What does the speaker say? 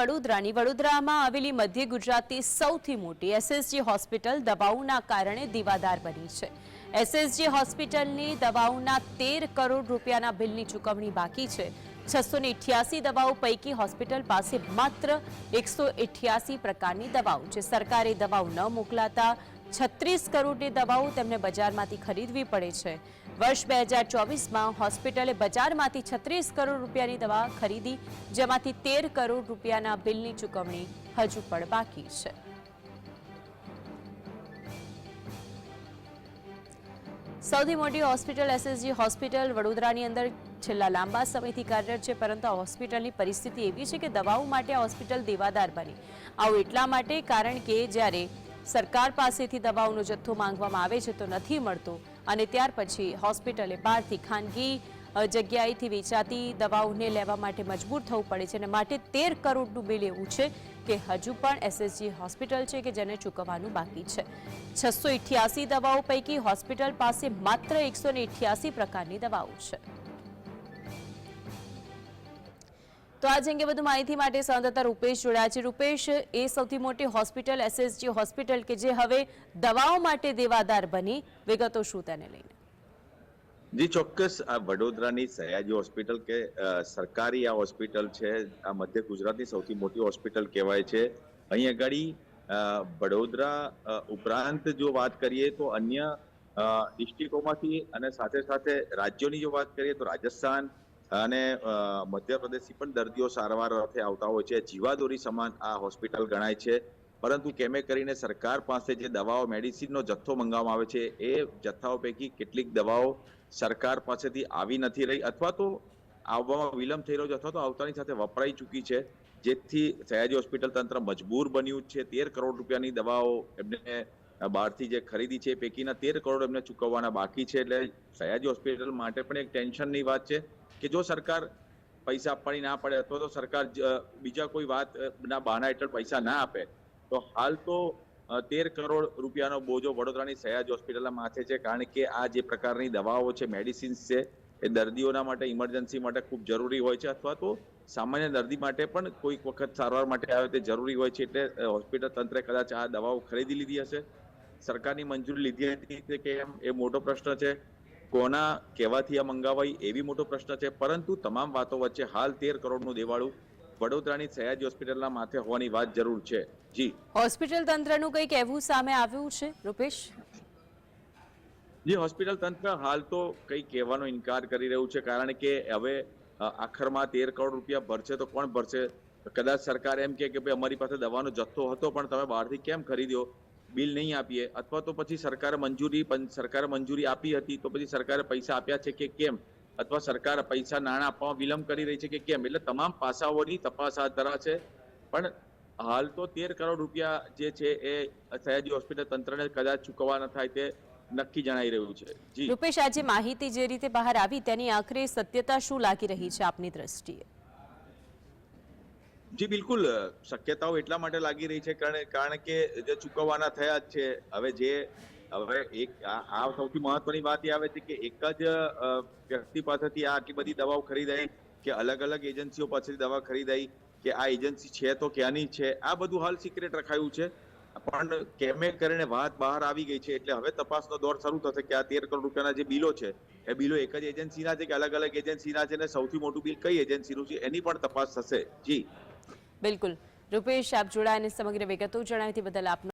વડોદરાની વડોદરામાં આવેલી મધ્ય ગુજરાતની સૌથી મોટી એસએસજી હોસ્પિટલ દવાઓના કારણે દીવાદાર બની છે. એસએસજી હોસ્પિટલની દવાઓના તેર કરોડ રૂપિયાના બિલની ચૂકવણી બાકી છે. છસો દવાઓ પૈકી હોસ્પિટલ પાસે માત્ર એકસો પ્રકારની દવાઓ છે. સરકારે દવાઓ ન મોકલાતા છત્રીસ કરોડની દવાઓ તેમને બજારમાંથી ખરીદવી પડે છે. વર્ષ બે હજાર ચોવીસમાં હોસ્પિટલે બજારમાંથી છત્રીસ કરોડ રૂપિયાની દવા ખરીદી, જેમાંથી તેર કરોડ રૂપિયાના બિલની ચૂકવણી હજુ પણ બાકી છે. સૌથી મોટી હોસ્પિટલ એસએસજી હોસ્પિટલ વડોદરાની અંદર છેલ્લા લાંબા સમયથી કાર્યરત છે, પરંતુ આ હોસ્પિટલની પરિસ્થિતિ એવી છે કે દવાઓ માટે આ હોસ્પિટલ દેવાદાર બની. આવું એટલા માટે કારણ કે જ્યારે સરકાર પાસેથી દવાઓનો જથ્થો માંગવામાં આવે છે તો નથી મળતો. અને ત્યાર પછી હોસ્પિટલે બહારથી ખાનગી જગ્યાએથી વેચાતી દવાઓને લેવા માટે મજબૂર થવું પડે છે અને માટે તેર કરોડનું બિલ એવું છે કે હજુ પણ એસએસજી હોસ્પિટલ છે કે જેને ચૂકવવાનું બાકી છે. છસો દવાઓ પૈકી હોસ્પિટલ પાસે માત્ર એકસો પ્રકારની દવાઓ છે. તો આજ અંગે વધુ માહિતી માટે સંવાદદાતા રૂપેશ જોડાયા છે. રૂપેશ, એ સૌથી મોટી હોસ્પિટલ એસએસજી હોસ્પિટલ કે જે હવે દવાઓ માટે દેવાદાર બની, વિગતો શું તેને લઈને? જી, ચોક્કસ. આ વડોદરાની સયાજી હોસ્પિટલ કે સરકારી આ હોસ્પિટલ છે, આ મધ્ય ગુજરાતની સૌથી મોટી હોસ્પિટલ કહેવાય છે. અહીં આગળ વડોદરા ઉપરાંત જો વાત કરીએ તો અન્ય ડિસ્ટ્રિક્ટોમાંથી અને સાથે સાથે રાજ્યોની જો વાત કરીએ તો રાજસ્થાન અને મધ્યપ્રદેશથી પણ દર્દીઓ સારવાર અર્થે આવતા હોય છે. જીવાદોરી સમાન આ હોસ્પિટલ ગણાય છે. પરંતુ કેમે કરીને સરકાર પાસે જે દવાઓ, મેડિસિનનો જથ્થો મંગાવવામાં આવે છે, એ જથ્થાઓ પૈકી કેટલીક દવાઓ સરકાર પાસેથી આવી નથી રહી. અથવા તો આવવામાં વિલંબ થઈ રહ્યો છે અથવા તો આવતાની સાથે વપરાઈ ચૂકી છે. જેથી સયાજી હોસ્પિટલ તંત્ર મજબૂર બન્યું છે. તેર કરોડ રૂપિયાની દવાઓ એમને બહારથી જે ખરીદી છે પૈકીના તેર કરોડ એમને ચૂકવવાના બાકી છે એટલે સયાજી હોસ્પિટલ માટે પણ એક ટેન્શનની વાત છે કે જો સરકાર પૈસા આપવાની ના પડે અથવા તો સરકાર બીજા કોઈ વાત ના બહાના હેઠળ પૈસા ના આપે, તો હાલ તો તેર કરોડ રૂપિયાનો બોજો વડોદરાની સયાજ હોસ્પિટલના માથે છે કારણ કે આ જે પ્રકારની દવાઓ છે, મેડિસિન્સ છે, એ દર્દીઓના માટે, ઇમરજન્સી માટે ખૂબ જરૂરી હોય છે અથવા તો સામાન્ય દર્દી માટે પણ કોઈક વખત સારવાર માટે આવે તે જરૂરી હોય છે એટલે હોસ્પિટલ તંત્રે કદાચ આ દવાઓ ખરીદી લીધી હશે. સરકારની મંજૂરી લીધી હતી કે કેમ? એ મોટો પ્રશ્ન છે. કોના કહેવાથી આ મંગાવાઈ એવી મોટો પ્રશ્ન છે. પરંતુ તમામ વાતો વચ્ચે હાલ તેર કરોડનું દેવાળું વડોદરાની સયાજી હોસ્પિટલના માથે હોવાની વાત જરૂર છે. જી. હોસ્પિટલ તંત્રનું કંઈ કહેવું સામે આવ્યું છે રૂપેશ? જે હોસ્પિટલ તંત્ર હાલ તો કંઈ કહેવાનો ઇનકાર કરી રહ્યું છે. કારણ કે હવે આખરમાં તેર કરોડ રૂપિયા ભરશે તો કોણ ભરશે? કદાચ સરકાર એમ કે ભાઈ અમારી પાસે દવાનો જથ્થો હતો પણ તમે બહારથી કેમ ખરીદ્યો? બિલ નહીં આપીએ, અથવા તો પછી સરકારે મંજૂરી સરકારે મંજૂરી આપી હતી, તો પછી સરકારે પૈસા આપ્યા છે કે કેમ? અથવા સરકાર પૈસા નાણાં આપવામાં વિલંબ કરી રહી છે કે કેમ? એટલે તમામ પાસાઓની તપાસ હાથ ધરાશે પણ હાલ તો તેર કરોડ રૂપિયા જે છે એ સયાજી હોસ્પિટલ તંત્રને કદાચ ચૂકવવા ન થાય તે નક્કી જણાઈ રહ્યું છે. રૂપેશ, આજે માહિતી જે રીતે બહાર આવી તેની આખરે સત્યતા શું લાગી રહી છે આપની દ્રષ્ટિએ? જી, બિલકુલ. શક્યતાઓ એટલા માટે લાગી રહી છે કારણ કારણ કે જે ચૂકવવાના થયા જ છે. હવે જે હવે એક આ સૌથી મહત્વની વાત એ આવે છે કે એક જ વ્યક્તિ પાસેથી આ આટલી બધી દવાઓ ખરીદાઈ કે અલગ અલગ એજન્સીઓ પાસેથી દવા ખરીદાઈ કે આ એજન્સી છે તો ક્યાંની છે? આ બધું હાલ સિક્રેટ રખાયું છે. પણ કેમે કરીને વાત બહાર આવી ગઈ છે એટલે હવે તપાસનો દોર શરૂ થશે કે આ તેર કરોડ રૂપિયાના જે બિલો છે, એ બિલો એક જ એજન્સીના છે કે અલગ અલગ એજન્સીના છે અને સૌથી મોટું બિલ કઈ એજન્સીનું છે એની પણ તપાસ થશે. જી. બિલકુલ. રૂપેશ, આપ જોડાઈને સમગ્ર વિગતો જણાવી બદલ આપનો